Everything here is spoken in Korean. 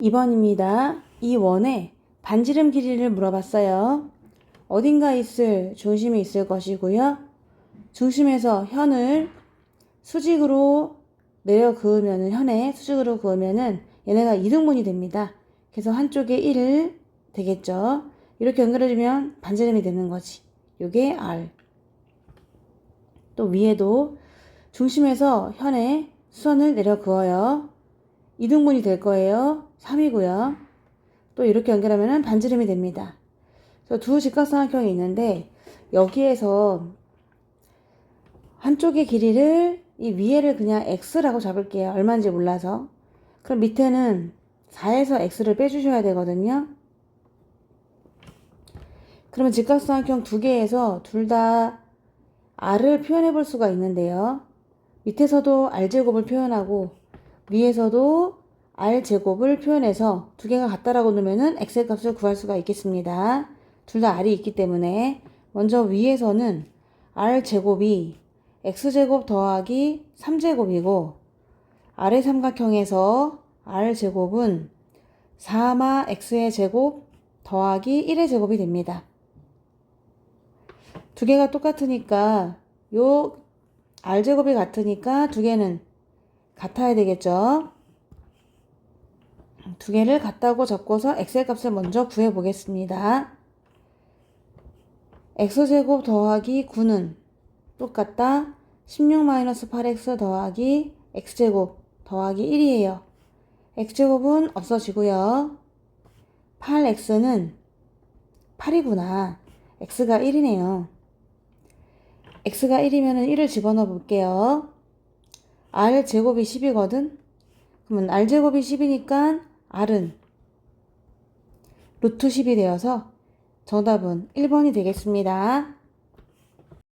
2번입니다. 이 원의 반지름 길이를 물어봤어요. 어딘가 있을 중심이 있을 것이고요. 중심에서 현을 수직으로 내려 그으면은 현에 수직으로 그으면은 얘네가 이등분이 됩니다. 그래서 한쪽에 1 되겠죠. 이렇게 연결해주면 반지름이 되는 거지. 요게 R. 또 위에도 중심에서 현에 수선을 내려 그어요. 이등분이 될 거예요. 3이고요. 또 이렇게 연결하면 반지름이 됩니다. 그래서 두 직각삼각형이 있는데 여기에서 한쪽의 길이를 이 위에를 그냥 x라고 잡을게요. 얼마인지 몰라서. 그럼 밑에는 4에서 x를 빼주셔야 되거든요. 그러면 직각삼각형 두 개에서 둘 다 r을 표현해 볼 수가 있는데요. 밑에서도 r제곱을 표현하고 위에서도 r제곱을 표현해서 두 개가 같다라고 놓으면은 x의 값을 구할 수가 있겠습니다. 둘 다 r이 있기 때문에 먼저 위에서는 r제곱이 x제곱 더하기 3 제곱이고 아래 삼각형에서 r제곱은 4마 x의 제곱 더하기 1의 제곱이 됩니다. 두 개가 똑같으니까 요 r제곱이 같으니까 두 개는 같아야 되겠죠. 두 개를 같다고 적고서 x의 값을 먼저 구해 보겠습니다. x제곱 더하기 9는 똑같다. 16-8x 더하기 x제곱 더하기 1이에요. x제곱은 없어지고요. 8x는 8이구나. x가 1이네요. x가 1이면 1을 집어넣어 볼게요. R제곱이 10이거든? 그러면 r제곱이 10이니까 r은 루트 10이 되어서 정답은 1번이 되겠습니다.